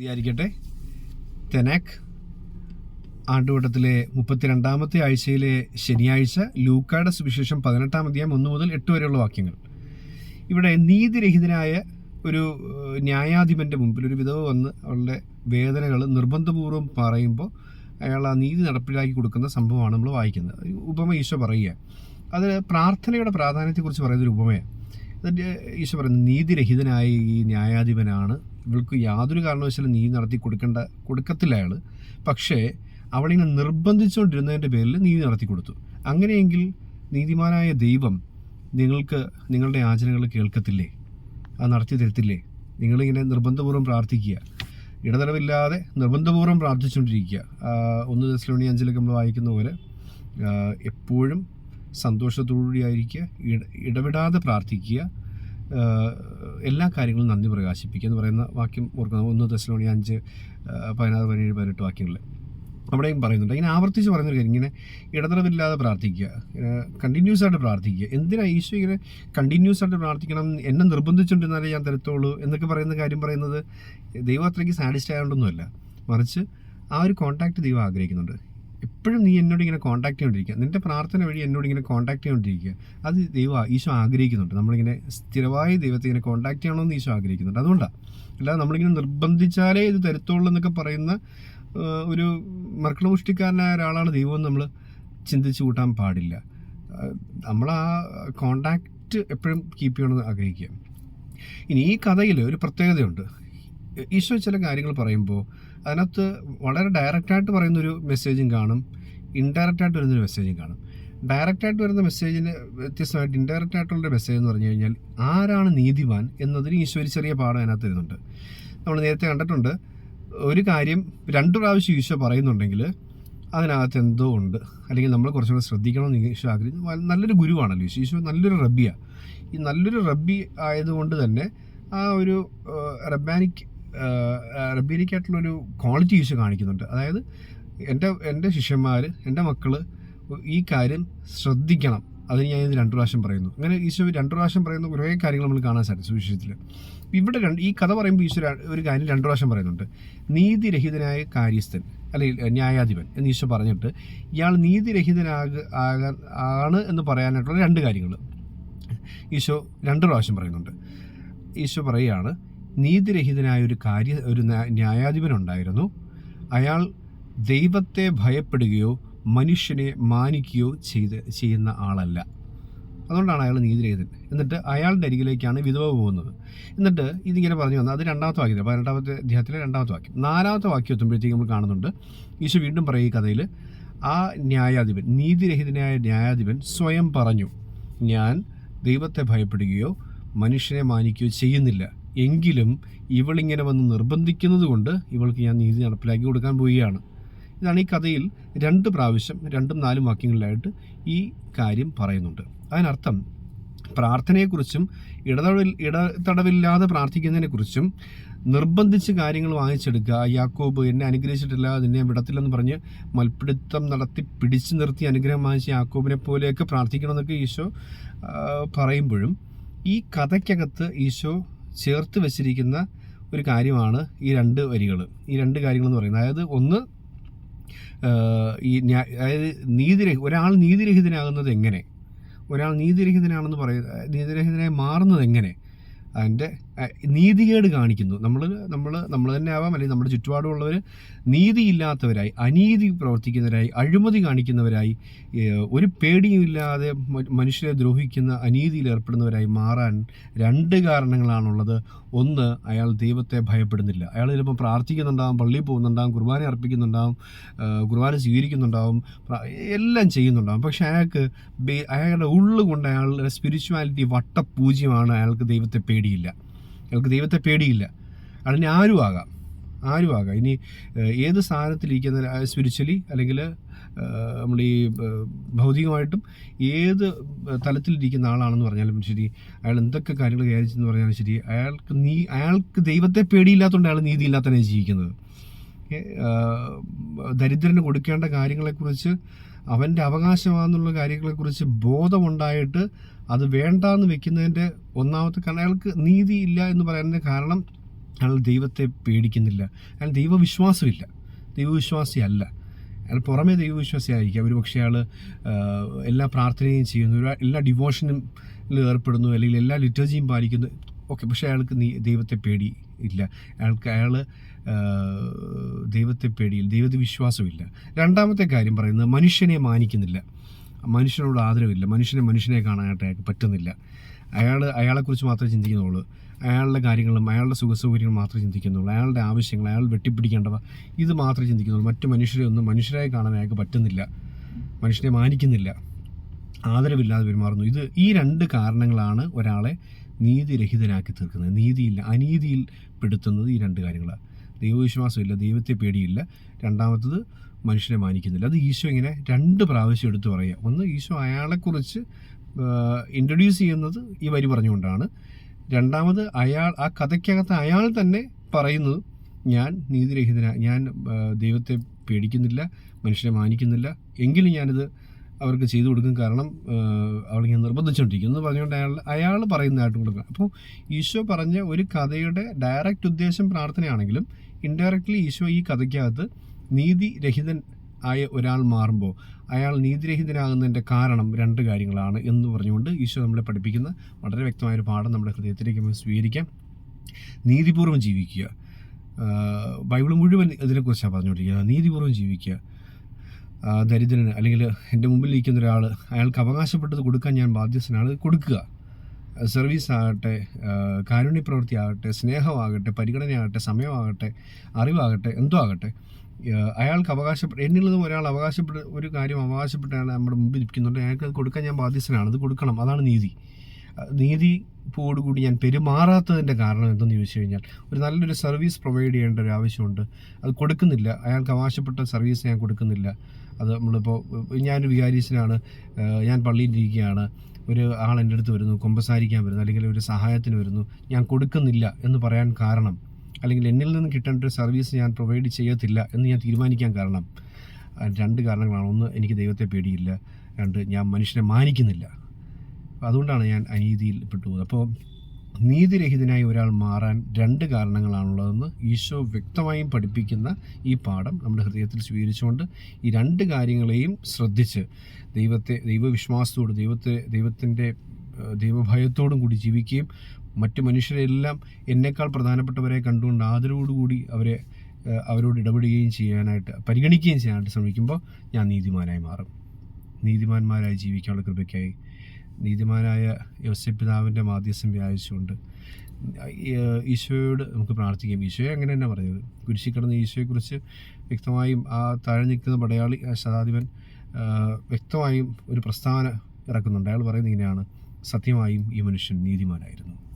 വിചാരിക്കട്ടെ. തെനാക് ആണ്ടുവട്ടത്തിലെ മുപ്പത്തിരണ്ടാമത്തെ ആഴ്ചയിലെ ശനിയാഴ്ച ലൂക്കായുടെ സുവിശേഷം പതിനെട്ടാം അധ്യായം ഒന്ന് മുതൽ എട്ട് വരെയുള്ള വാക്യങ്ങൾ. ഇവിടെ നീതിരഹിതനായ ഒരു ന്യായാധിപന്റെ മുമ്പിൽ ഒരു വിധവ് വന്ന് അവളുടെ വേദനകൾ നിർബന്ധപൂർവം പറയുമ്പോൾ അയാൾ ആ നീതി നടപ്പിലാക്കി കൊടുക്കുന്ന സംഭവമാണ് നമ്മൾ വായിക്കുന്നത്. ഉപമ ഈശോ പറയുക അത് പ്രാർത്ഥനയുടെ പ്രാധാന്യത്തെക്കുറിച്ച് പറയുന്നൊരു ഉപമയാണ്. അതിന്റെ ഈശോ പറയുന്നത് നീതിരഹിതനായ ഈ ന്യായാധിപനാണ് ഇവൾക്ക് യാതൊരു കാരണവശാലും നീതി നടത്തി കൊടുക്കേണ്ട കൊടുക്കത്തില്ല അയാൾ പക്ഷേ അവളിങ്ങനെ നിർബന്ധിച്ചുകൊണ്ടിരുന്നതിന്റെ പേരിൽ നീതി നടത്തി കൊടുത്തു. അങ്ങനെയെങ്കിൽ നീതിമാനായ ദൈവം നിങ്ങൾക്ക് നിങ്ങളുടെ യാചനകൾ കേൾക്കത്തില്ലേ? അത് നടത്തി തരത്തില്ലേ? നിങ്ങളിങ്ങനെ നിർബന്ധപൂർവം പ്രാർത്ഥിക്കുക. ഇടതടവില്ലാതെ നിർബന്ധപൂർവം പ്രാർത്ഥിച്ചുകൊണ്ടിരിക്കുക. ഒന്ന് ദശലോണി അഞ്ചിലൊക്കെ നമ്മൾ വായിക്കുന്ന പോലെ എപ്പോഴും സന്തോഷത്തോടുകൂടിയായിരിക്കുക. ഇട ഇടവിടാതെ പ്രാർത്ഥിക്കുക. എല്ലാ കാര്യങ്ങളും നന്ദി പ്രകാശിപ്പിക്കുക എന്ന് പറയുന്ന വാക്യം ഓർക്കണം ഒന്ന് ദശലോണി അഞ്ച് പതിനാറ് പതിനേഴ് പതിനെട്ട് വാക്യങ്ങളിൽ അവിടെയും പറയുന്നുണ്ട്. ഇങ്ങനെ ആവർത്തിച്ച് പറയുന്നൊരു കാര്യം ഇങ്ങനെ ഇടതടവില്ലാതെ പ്രാർത്ഥിക്കുക കണ്ടിന്യൂസ് ആയിട്ട് പ്രാർത്ഥിക്കുക. എന്തിനാണ് ഈശോ ഇങ്ങനെ കണ്ടിന്യൂസ് ആയിട്ട് പ്രാർത്ഥിക്കണം? എന്നെ നിർബന്ധിച്ചുകൊണ്ടിരുന്നാലേ ഞാൻ തരത്തുള്ളൂ എന്നൊക്കെ പറയുന്ന കാര്യം പറയുന്നത് ദൈവം അത്രയ്ക്ക് സാറ്റിസ്ഫൈ ആയതുകൊണ്ടൊന്നുമല്ല മറിച്ച് ആ ഒരു കോൺടാക്റ്റ് ദൈവം ആഗ്രഹിക്കുന്നുണ്ട്. എപ്പോഴും നീ എന്നോട് ഇങ്ങനെ കോൺടാക്ട് ചെയ്തുകൊണ്ടിരിക്കുക നിന്റെ പ്രാർത്ഥന വഴി എന്നോട് ഇങ്ങനെ കോൺടാക്ട് ചെയ്തുകൊണ്ടിരിക്കുക അത് ദൈവ ഈശോ ആഗ്രഹിക്കുന്നുണ്ട്. നമ്മളിങ്ങനെ സ്ഥിരമായി ദൈവത്തെ ഇങ്ങനെ കോൺടാക്ട് ചെയ്യണമെന്ന് ഈശോ ആഗ്രഹിക്കുന്നുണ്ട്. അതുകൊണ്ടാണ് അല്ലാതെ നമ്മളിങ്ങനെ നിർബന്ധിച്ചാലേ ഇത് തരത്തുള്ളൂ എന്നൊക്കെ പറയുന്ന ഒരു മർക്കടമുഷ്ടിക്കാരനായ ഒരാളാണ് ദൈവം നമ്മൾ ചിന്തിച്ചു കൂട്ടാൻ പാടില്ല. നമ്മൾ ആ കോണ്ടാക്റ്റ് എപ്പോഴും കീപ്പ് ചെയ്യണമെന്ന് ആഗ്രഹിക്കുക. ഇനി ഈ കഥയിൽ ഒരു പ്രത്യേകതയുണ്ട്. ഈശോ ചില കാര്യങ്ങൾ പറയുമ്പോൾ അതിനകത്ത് വളരെ ഡയറക്റ്റായിട്ട് പറയുന്നൊരു മെസ്സേജും കാണും. ഇൻഡയറക്റ്റായിട്ട് വരുന്നൊരു മെസ്സേജും കാണും. ഡയറക്റ്റ് ആയിട്ട് വരുന്ന മെസ്സേജിന് വ്യത്യസ്തമായിട്ട് ഇൻഡയറക്റ്റ് ആയിട്ടുള്ള മെസ്സേജ് എന്ന് പറഞ്ഞു കഴിഞ്ഞാൽ ആരാണ് നീതിവാൻ എന്നതിന് ഈശോ ഒരു ചെറിയ പാഠം അതിനകത്ത് വരുന്നുണ്ട്. നമ്മൾ നേരത്തെ കണ്ടിട്ടുണ്ട് ഒരു കാര്യം രണ്ട് പ്രാവശ്യം ഈശോ പറയുന്നുണ്ടെങ്കിൽ അതിനകത്ത് എന്തോ ഉണ്ട്. അല്ലെങ്കിൽ നമ്മൾ കുറച്ചുകൂടെ ശ്രദ്ധിക്കണമെന്ന് ഈശോ ആഗ്രഹിച്ചു നല്ലൊരു ഗുരുവാണല്ലോ ഈശോ. ഈശോ നല്ലൊരു റബ്ബിയാണ് ഈ നല്ലൊരു റബ്ബി ആയതുകൊണ്ട് തന്നെ ആ ഒരു റബ്ബാനിക് റബ്ബാനിക്കായിട്ടുള്ളൊരു ക്വാളിറ്റി ഈശോ കാണിക്കുന്നുണ്ട്. അതായത് എന്റെ എന്റെ ശിഷ്യന്മാർ എന്റെ മക്കൾ ഈ കാര്യം ശ്രദ്ധിക്കണം. അതിന് ഞാൻ ഇത് രണ്ടു പ്രാവശ്യം പറയുന്നു. അങ്ങനെ ഈശോ രണ്ടു പ്രാവശ്യം പറയുന്ന കുറേ കാര്യങ്ങൾ നമ്മൾ കാണാൻ സാധിച്ചു സുവിശേഷത്തിൽ ഇവിടെ രണ്ട് ഈ കഥ പറയുമ്പോൾ ഈശോ ഒരു കാര്യം രണ്ടു പ്രാവശ്യം പറയുന്നുണ്ട്. നീതിരഹിതനായ കാര്യസ്ഥൻ അല്ലെങ്കിൽ ന്യായാധിപൻ എന്ന് ഈശോ പറഞ്ഞിട്ട് ഇയാൾ നീതിരഹിതനാക ആകാൻ ആണ് എന്ന് പറയാനായിട്ടുള്ള രണ്ട് കാര്യങ്ങൾ. ഈശോ രണ്ട് പ്രാവശ്യം പറയുന്നുണ്ട്. ഈശോ പറയുകയാണ് നീതിരഹിതനായ ഒരു കാര്യ ഒരു ന്യായാധിപനുണ്ടായിരുന്നു അയാൾ ദൈവത്തെ ഭയപ്പെടുകയോ മനുഷ്യനെ മാനിക്കുകയോ ചെയ്ത് ചെയ്യുന്ന ആളല്ല. അതുകൊണ്ടാണ് അയാൾ നീതിരഹിതൻ. എന്നിട്ട് അയാളുടെ അരികിലേക്കാണ് വിധവ പോകുന്നത്. എന്നിട്ട് ഇതിങ്ങനെ പറഞ്ഞു വന്നത് അത് രണ്ടാമത്തെ വാക്യം. പതിനെട്ടാമത്തെ അധ്യായത്തിലെ രണ്ടാമത്തെ വാക്യം. നാലാമത്തെ വാക്യം എത്തുമ്പോഴത്തേക്ക് നമ്മൾ കാണുന്നുണ്ട്. ഈശോ വീണ്ടും പറയും ഈ കഥയിൽ ആ ന്യായാധിപൻ നീതിരഹിതനായ ന്യായാധിപൻ സ്വയം പറഞ്ഞു ഞാൻ ദൈവത്തെ ഭയപ്പെടുകയോ മനുഷ്യനെ മാനിക്കുകയോ ചെയ്യുന്നില്ല. എങ്കിലും ഇവളിങ്ങനെ വന്ന് നിർബന്ധിക്കുന്നത് കൊണ്ട് ഇവൾക്ക് ഞാൻ നീതി നടപ്പിലാക്കി കൊടുക്കാൻ പോവുകയാണ്. ഇതാണ് ഈ കഥയിൽ രണ്ട് പ്രാവശ്യം രണ്ടും നാലും വാക്യങ്ങളിലായിട്ട് ഈ കാര്യം പറയുന്നുണ്ട്. അതിനർത്ഥം പ്രാർത്ഥനയെക്കുറിച്ചും ഇടതടവിൽ ഇടതടവില്ലാതെ പ്രാർത്ഥിക്കുന്നതിനെക്കുറിച്ചും നിർബന്ധിച്ച് കാര്യങ്ങൾ വാങ്ങിച്ചെടുക്കുക യാക്കോബ് എന്നെ അനുഗ്രഹിച്ചിട്ടില്ല നിന്നെ വിടത്തില്ലെന്ന് പറഞ്ഞ് മൽപ്പിടുത്തം നടത്തി പിടിച്ചു നിർത്തി അനുഗ്രഹം വാങ്ങിച്ച യാക്കോബിനെ പോലെയൊക്കെ പ്രാർത്ഥിക്കണമെന്നൊക്കെ ഈശോ പറയുമ്പോഴും ഈ കഥയ്ക്കകത്ത് ഈശോ ചേർത്ത് വെച്ചിരിക്കുന്ന ഒരു കാര്യമാണ് ഈ രണ്ട് വരികൾ ഈ രണ്ട് കാര്യങ്ങളെന്ന് പറയുന്നത്. അതായത് ഒന്ന് ഈ അതായത് നീതിരഹി ഒരാൾ നീതിരഹിതനാകുന്നത് എങ്ങനെ? ഒരാൾ നീതിരഹിതനാണെന്ന് പറയുന്നത് നീതിരഹിതനായി മാറുന്നത് എങ്ങനെ? അതിന്റെ നീതികേട് കാണിക്കുന്നു. നമ്മൾ നമ്മൾ നമ്മൾ തന്നെ ആവാം. അല്ലെങ്കിൽ നമ്മുടെ ചുറ്റുപാടുമുള്ളവർ നീതിയില്ലാത്തവരായി അനീതി പ്രവർത്തിക്കുന്നവരായി അഴിമതി കാണിക്കുന്നവരായി ഒരു പേടിയുമില്ലാതെ മനുഷ്യരെ ദ്രോഹിക്കുന്ന അനീതിയിൽ ഏർപ്പെടുന്നവരായി മാറാൻ രണ്ട് കാരണങ്ങളാണുള്ളത്. ഒന്ന് അയാൾ ദൈവത്തെ ഭയപ്പെടുന്നില്ല. അയാൾ ചിലപ്പോൾ പ്രാർത്ഥിക്കുന്നുണ്ടാവും പള്ളിയിൽ പോകുന്നുണ്ടാവും കുർബാന അർപ്പിക്കുന്നുണ്ടാവും കുർബാന സ്വീകരിക്കുന്നുണ്ടാവും എല്ലാം ചെയ്യുന്നുണ്ടാവും. പക്ഷെ അയാൾക്ക് അയാളുടെ ഉള്ളുകൊണ്ട് അയാളുടെ സ്പിരിച്വാലിറ്റി വട്ടപൂജ്യമാണ്. അയാൾക്ക് ദൈവത്തെ പേടിയില്ല. അയാൾക്ക് ദൈവത്തെ പേടിയില്ല. അതിന് ആരും ആകാം. ആരും ആകാം. ഇനി ഏത് സ്ഥാനത്തിലിരിക്കുന്ന സ്പിരിച്വലി അല്ലെങ്കിൽ നമ്മൾ ഈ ഭൗതികമായിട്ടും ഏത് തലത്തിലിരിക്കുന്ന ആളാണെന്ന് പറഞ്ഞാലും ശരി അയാൾ എന്തൊക്കെ കാര്യങ്ങൾ കൈകാര്യം പറഞ്ഞാലും ശരി അയാൾക്ക് നീ അയാൾക്ക് ദൈവത്തെ പേടിയില്ലാത്തതുകൊണ്ട് അയാൾ നീതിയില്ലാത്തന്നെ ജീവിക്കുന്നത്. ദരിദ്രന് കൊടുക്കേണ്ട കാര്യങ്ങളെക്കുറിച്ച് അവന്റെ അവകാശമാണെന്നുള്ള കാര്യങ്ങളെക്കുറിച്ച് ബോധമുണ്ടായിട്ട് അത് വേണ്ടാന്ന് വെക്കുന്നതിന്റെ ഒന്നാമത്തെ കാരണം അയാൾക്ക് നീതി ഇല്ല എന്ന് പറയുന്നതിന്റെ കാരണം അയാൾ ദൈവത്തെ പേടിക്കുന്നില്ല. അയാൾ ദൈവവിശ്വാസമില്ല. ദൈവവിശ്വാസിയല്ല അയാൾ പുറമേ ദൈവവിശ്വാസിയായിരിക്കും ഒരു പക്ഷേ അയാൾ എല്ലാ പ്രാർത്ഥനയും ചെയ്യുന്നു. എല്ലാ ഡിവോഷനും ഏർപ്പെടുന്നു. അല്ലെങ്കിൽ എല്ലാ ലിറ്റർജിയും പാലിക്കുന്നു. ഓക്കെ പക്ഷേ അയാൾക്ക് നീ ദൈവത്തെ പേടി ഇല്ല. അയാൾക്ക് അയാൾ ദൈവത്തെ പേടിയിൽ വിശ്വാസമില്ല രണ്ടാമത്തെ കാര്യം പറയുന്നത് മനുഷ്യനെ മാനിക്കുന്നില്ല. മനുഷ്യനോട് ആദരവില്ല. മനുഷ്യനെ മനുഷ്യനെ കാണാനായിട്ട് അയാൾക്ക് പറ്റുന്നില്ല. അയാൾ അയാളെക്കുറിച്ച് മാത്രമേ ചിന്തിക്കുന്നുള്ളൂ. അയാളുടെ കാര്യങ്ങളും അയാളുടെ സുഖസൗകര്യങ്ങൾ മാത്രമേ ചിന്തിക്കുന്നുള്ളൂ. അയാളുടെ ആവശ്യങ്ങൾ അയാൾ വെട്ടിപ്പിടിക്കേണ്ടവ ഇത് മാത്രമേ ചിന്തിക്കുന്നുള്ളൂ. മറ്റു മനുഷ്യരെ ഒന്നും മനുഷ്യരായി കാണാൻ അയാൾക്ക് പറ്റുന്നില്ല. മനുഷ്യനെ മാനിക്കുന്നില്ല. ആദരവില്ലാതെ പെരുമാറുന്നു. ഇത് ഈ രണ്ട് കാരണങ്ങളാണ് ഒരാളെ നീതിരഹിതനാക്കി തീർക്കുന്നത്. നീതിയില്ല അനീതിയിൽ പെടുത്തുന്നത് ഈ രണ്ട് കാര്യങ്ങളാണ്. ദൈവവിശ്വാസമില്ല ദൈവത്തെ പേടിയില്ല. രണ്ടാമത്തത് മനുഷ്യനെ മാനിക്കുന്നില്ല. അത് ഈശോ ഇങ്ങനെ രണ്ട് പ്രാവശ്യം എടുത്തു പറയുക. ഒന്ന് ഈശോ അയാളെക്കുറിച്ച് ഇൻട്രൊഡ്യൂസ് ചെയ്യുന്നത് ഈ വരി പറഞ്ഞുകൊണ്ടാണ്. രണ്ടാമത് അയാൾ ആ കഥയ്ക്കകത്ത് അയാൾ തന്നെ പറയുന്നത് ഞാൻ നീതിരഹിതന ഞാൻ ദൈവത്തെ പേടിക്കുന്നില്ല മനുഷ്യനെ മാനിക്കുന്നില്ല. എങ്കിലും ഞാനിത് അവർക്ക് ചെയ്തു കൊടുക്കും കാരണം അവളിങ്ങനെ നിർബന്ധിച്ചുകൊണ്ടിരിക്കുന്നു എന്ന് പറഞ്ഞുകൊണ്ട് അയാൾ അയാൾ പറയുന്നതായിട്ട് കൊടുക്കുക അപ്പോൾ ഈശോ പറഞ്ഞ ഒരു കഥയുടെ ഡയറക്റ്റ് ഉദ്ദേശം പ്രാർത്ഥനയാണെങ്കിലും ഇൻഡയറക്റ്റ്ലി ഈശോ ഈ കഥയ്ക്കകത്ത് നീതിരഹിതൻ ആയ ഒരാൾ മാറുമ്പോൾ അയാൾ നീതിരഹിതനാകുന്നതിന്റെ കാരണം രണ്ട് കാര്യങ്ങളാണ് എന്ന് പറഞ്ഞുകൊണ്ട് ഈശോ നമ്മളെ പഠിപ്പിക്കുന്ന വളരെ വ്യക്തമായൊരു പാഠം നമ്മുടെ ഹൃദയത്തിലേക്ക് നമ്മൾ സ്വീകരിക്കാം. നീതിപൂർവം ജീവിക്കുക. ബൈബിൾ മുഴുവൻ ഇതിനെക്കുറിച്ചാണ് പറഞ്ഞുകൊണ്ടിരിക്കുന്നത്. നീതിപൂർവം ജീവിക്കുക. ദരിദ്രന് അല്ലെങ്കിൽ എന്റെ മുമ്പിൽ നിൽക്കുന്ന ഒരാൾ അയാൾക്ക് അവകാശപ്പെട്ടത് കൊടുക്കാൻ ഞാൻ ബാധ്യസ്ഥനാണ്. കൊടുക്കുക. സർവീസ് ആകട്ടെ കാരുണ്യ പ്രവൃത്തി ആകട്ടെ സ്നേഹമാകട്ടെ പരിഗണനയാകട്ടെ സമയമാകട്ടെ അറിവാകട്ടെ എന്തോ ആകട്ടെ അയാൾക്ക് അവകാശപ്പെട്ട നിന്നും ഒരാൾ അവകാശപ്പെട്ട ഒരു കാര്യം അവകാശപ്പെട്ട അയാൾ നമ്മുടെ മുമ്പിൽ ഇരിക്കുന്നുണ്ട് അയാൾക്ക് അത് കൊടുക്കാൻ ഞാൻ ബാധ്യസ്ഥനാണ്. അത് കൊടുക്കണം. അതാണ് നീതി. നീതി പോടുകൂടി ഞാൻ പെരുമാറാത്തതിന്റെ കാരണം എന്തെന്ന് ചോദിച്ചു കഴിഞ്ഞാൽ ഒരു നല്ലൊരു സർവീസ് പ്രൊവൈഡ് ചെയ്യേണ്ട ഒരു ആവശ്യമുണ്ട്. അത് കൊടുക്കുന്നില്ല. അയാൾക്ക് അവകാശപ്പെട്ട സർവീസ് ഞാൻ കൊടുക്കുന്നില്ല. അത് നമ്മളിപ്പോൾ ഞാനൊരു വികാരിസിനാണ് ഞാൻ പള്ളിയിലിരിക്കുകയാണ്. ഒരു ആൾ എന്റെ അടുത്ത് വരുന്നു കൊമ്പസാരിക്കാൻ വരുന്നു അല്ലെങ്കിൽ ഒരു സഹായത്തിന് വരുന്നു. ഞാൻ കൊടുക്കുന്നില്ല എന്ന് പറയാൻ കാരണം അല്ലെങ്കിൽ എന്നിൽ നിന്ന് കിട്ടേണ്ട ഒരു സർവീസ് ഞാൻ പ്രൊവൈഡ് ചെയ്യത്തില്ല എന്ന് ഞാൻ തീരുമാനിക്കാൻ കാരണം. രണ്ട് കാരണങ്ങളാണ്. ഒന്ന് എനിക്ക് ദൈവത്തെ പേടിയില്ല. രണ്ട് ഞാൻ മനുഷ്യനെ മാനിക്കുന്നില്ല. അതുകൊണ്ടാണ് ഞാൻ അനീതിയിൽ പെട്ടുപോകുന്നത് അപ്പോൾ നീതിരഹിതനായി ഒരാൾ മാറാൻ രണ്ട് കാരണങ്ങളാണുള്ളതെന്ന് ഈശോ വ്യക്തമായും പഠിപ്പിക്കുന്ന ഈ പാഠം നമ്മുടെ ഹൃദയത്തിൽ സ്വീകരിച്ചുകൊണ്ട് ഈ രണ്ട് കാര്യങ്ങളെയും ശ്രദ്ധിച്ച് ദൈവത്തെ ദൈവവിശ്വാസത്തോട് ദൈവത്തെ ദൈവത്തിന്റെ ദൈവഭയത്തോടും കൂടി ജീവിക്കുകയും മറ്റു മനുഷ്യരെല്ലാം എന്നേക്കാൾ പ്രധാനപ്പെട്ടവരെ കണ്ടുകൊണ്ട് ആദരവോടുകൂടി അവരെ അവരോട് ഇടപെടുകയും ചെയ്യാനായിട്ട് പരിഗണിക്കുകയും ചെയ്യാനായിട്ട് ശ്രമിക്കുമ്പോൾ ഞാൻ നീതിമാനായി മാറും. നീതിമാന്മാരായി ജീവിക്കാനുള്ള കൃപയ്ക്കായി നീതിമാനായ യോസപിതാവിന്റെ മാധ്യസ്ഥം വ്യാപിച്ചുകൊണ്ട് ഈ- ഈശോയോട് നമുക്ക് പ്രാർത്ഥിക്കാം. ഈശോയെ അങ്ങനെ തന്നെ പറയുന്നത് കുരിശി കിടന്ന ഈശോയെക്കുറിച്ച് വ്യക്തമായും ആ താഴെ നിൽക്കുന്ന പടയാളി ശതാധിപൻ വ്യക്തമായും ഒരു പ്രസ്താവന ഇറക്കുന്നുണ്ട്. അയാൾ പറയുന്നത് ഇങ്ങനെയാണ്. സത്യമായും ഈ മനുഷ്യൻ നീതിമാനായിരുന്നു.